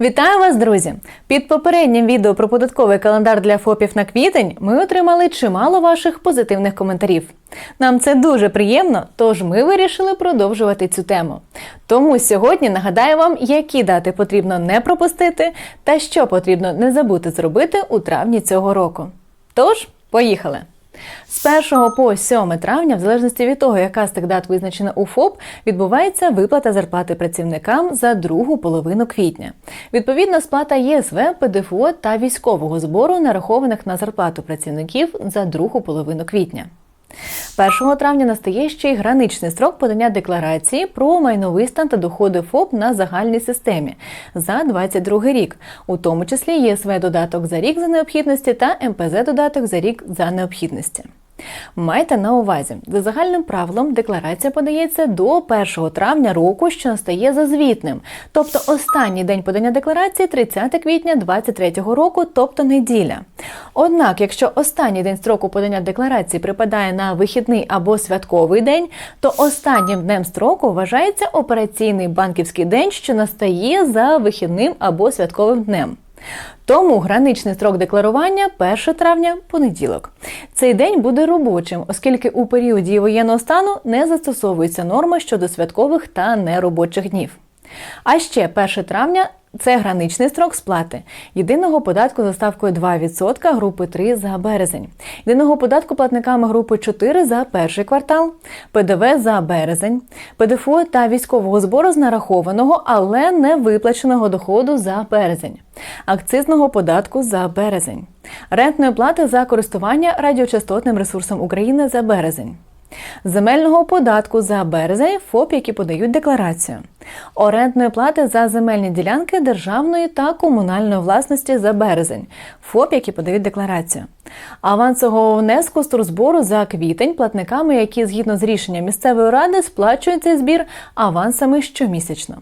Вітаю вас, друзі! Під попереднім відео про податковий календар для ФОПів на квітень ми отримали чимало ваших позитивних коментарів. Нам це дуже приємно, тож ми вирішили продовжувати цю тему. Тому сьогодні нагадаю вам, які дати потрібно не пропустити та що потрібно не забути зробити у травні цього року. Тож, поїхали! З 1 по 7 травня, в залежності від того, яка з тих дат визначена у ФОП, відбувається виплата зарплати працівникам за другу половину квітня. Відповідно, сплата ЄСВ, ПДФО та військового збору нарахованих на зарплату працівників за другу половину квітня. 1 травня настає ще й граничний строк подання декларації про майновий стан та доходи ФОП на загальній системі за 22 рік, у тому числі ЄСВ додаток за рік за необхідності та МПЗ додаток за рік за необхідності. Майте на увазі, за загальним правилом декларація подається до 1 травня року, що настає за звітним, тобто останній день подання декларації 30 квітня 2023 року, тобто неділя. Однак, якщо останній день строку подання декларації припадає на вихідний або святковий день, то останнім днем строку вважається операційний банківський день, що настає за вихідним або святковим днем. Тому граничний строк декларування 1 травня понеділок. Цей день буде робочим, оскільки у період дії воєнного стану не застосовується норма щодо святкових та неробочих днів. А ще 1 травня це граничний строк сплати. Єдиного податку за ставкою 2% групи 3 за березень, єдиного податку платниками групи 4 за перший квартал, ПДВ за березень, ПДФО та військового збору з нарахованого, але не виплаченого доходу за березень, акцизного податку за березень, рентної плати за користування радіочастотним ресурсом України за березень земельного податку за березень ФОП, які подають декларацію, орендної плати за земельні ділянки державної та комунальної власності за березень, ФОП, які подають декларацію, авансового внеску з турзбору за квітень платниками, які згідно з рішенням місцевої ради сплачують цей збір авансами щомісячно.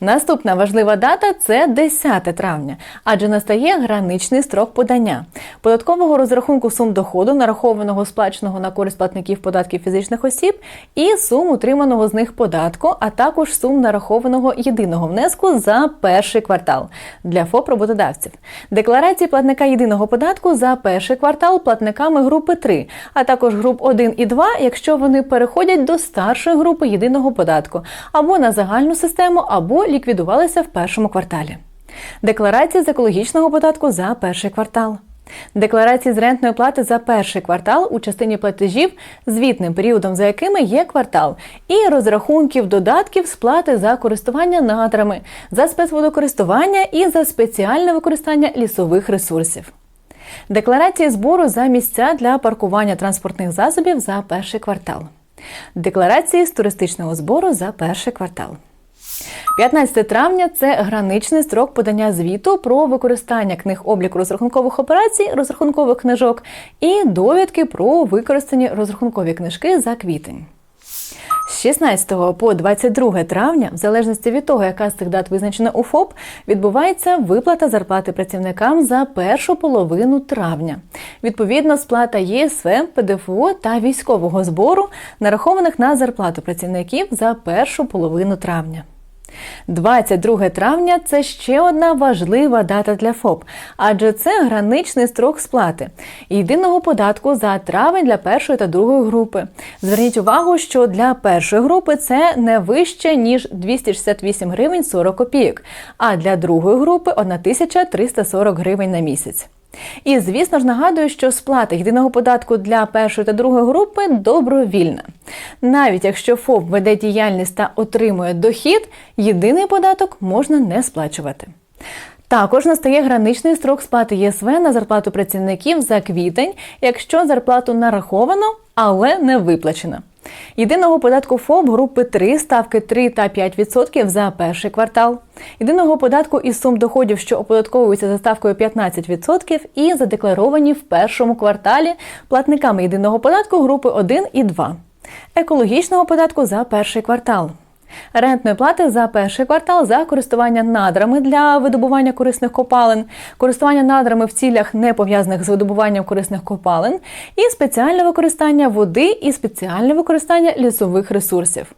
Наступна важлива дата це 10 травня, адже настає граничний строк подання податкового розрахунку сум доходу, нарахованого сплаченого на користь платників податків фізичних осіб, і сум утриманого з них податку, а також сум нарахованого єдиного внеску за перший квартал для ФОП роботодавців. Декларації платника єдиного податку за перший квартал платниками групи 3, а також груп 1 і 2, якщо вони переходять до старшої групи єдиного податку або на загальну систему, або ліквідувалися в першому кварталі. Декларації з екологічного податку за перший квартал. Декларації з рентної плати за перший квартал у частині платежів, звітним періодом, за якими є квартал, і розрахунків додатків сплати за користування надрами, за спецводокористування і за спеціальне використання лісових ресурсів. Декларації збору за місця для паркування транспортних засобів за перший квартал. Декларації з туристичного збору за перший квартал. 15 травня це граничний строк подання звіту про використання книг обліку розрахункових операцій, розрахункових книжок і довідки про використані розрахункові книжки за квітень. З 16 по 22 травня, в залежності від того, яка з цих дат визначена у ФОП, відбувається виплата зарплати працівникам за першу половину травня. Відповідно, сплата ЄСВ, ПДФО та військового збору, нарахованих на зарплату працівників за першу половину травня. 22 травня це ще одна важлива дата для ФОП, адже це граничний строк сплати єдиного податку за травень для першої та другої групи. Зверніть увагу, що для першої групи це не вище ніж 268 гривень 40 копійок, а для другої групи 1340 гривень на місяць. І, звісно ж, нагадую, що сплата єдиного податку для першої та другої групи добровільна. Навіть якщо ФОП веде діяльність та отримує дохід, єдиний податок можна не сплачувати. Також настає граничний строк сплати ЄСВ на зарплату працівників за квітень, якщо зарплату нараховано, але не виплачено. Єдиного податку ФОП групи 3 ставки 3 та 5% за перший квартал. Єдиного податку із сум доходів, що оподатковуються за ставкою 15% і задекларовані в першому кварталі платниками єдиного податку групи 1 і 2. Екологічного податку за перший квартал рентної плати за перший квартал за користування надрами для видобування корисних копалин, користування надрами в цілях не пов'язаних з видобуванням корисних копалин, і спеціальне використання води і спеціальне використання лісових ресурсів.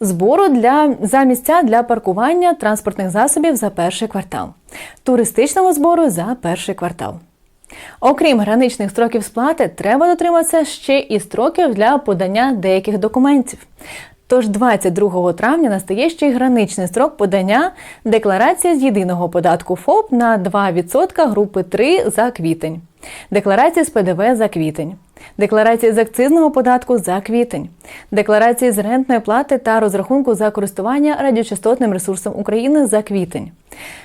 Збору для за місця для паркування транспортних засобів за перший квартал, туристичного збору за перший квартал. Окрім граничних строків сплати, треба дотриматися ще і строків для подання деяких документів. Тож 22 травня настає ще й граничний строк подання декларація з єдиного податку ФОП на 2% групи 3 за квітень, декларації з ПДВ за квітень, декларації з акцизного податку за квітень, декларації з рентної плати та розрахунку за користування радіочастотним ресурсом України за квітень,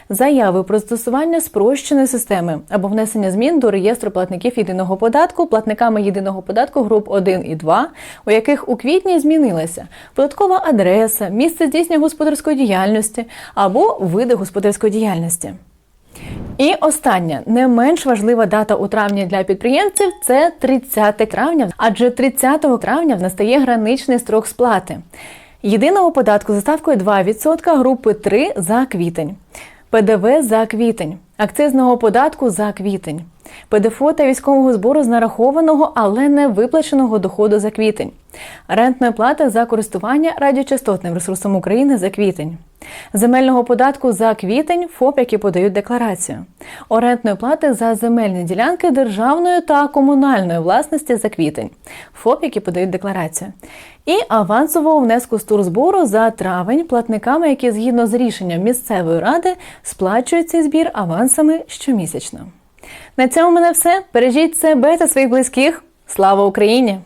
заяви про застосування спрощеної системи або внесення змін до реєстру платників єдиного податку платниками єдиного податку груп 1 і 2, у яких у квітні змінилася податкова адреса, місце здійснення господарської діяльності або види господарської діяльності. І остання, не менш важлива дата у травні для підприємців це 30 травня, адже 30 травня настає граничний строк сплати. Єдиного податку за ставкою 2% групи 3 за квітень, ПДВ за квітень, акцизного податку за квітень, ПДФО та військового збору з нарахованого, але не виплаченого доходу за квітень, рентної плати за користування радіочастотним ресурсом України за квітень. Земельного податку за квітень ФОП, які подають декларацію, орендної плати за земельні ділянки державної та комунальної власності за квітень, ФОП, які подають декларацію, і авансового внеску з турзбору за травень платниками, які згідно з рішенням місцевої ради сплачують цей збір авансами щомісячно. На цьому мене все. Бережіть себе та своїх близьких. Слава Україні!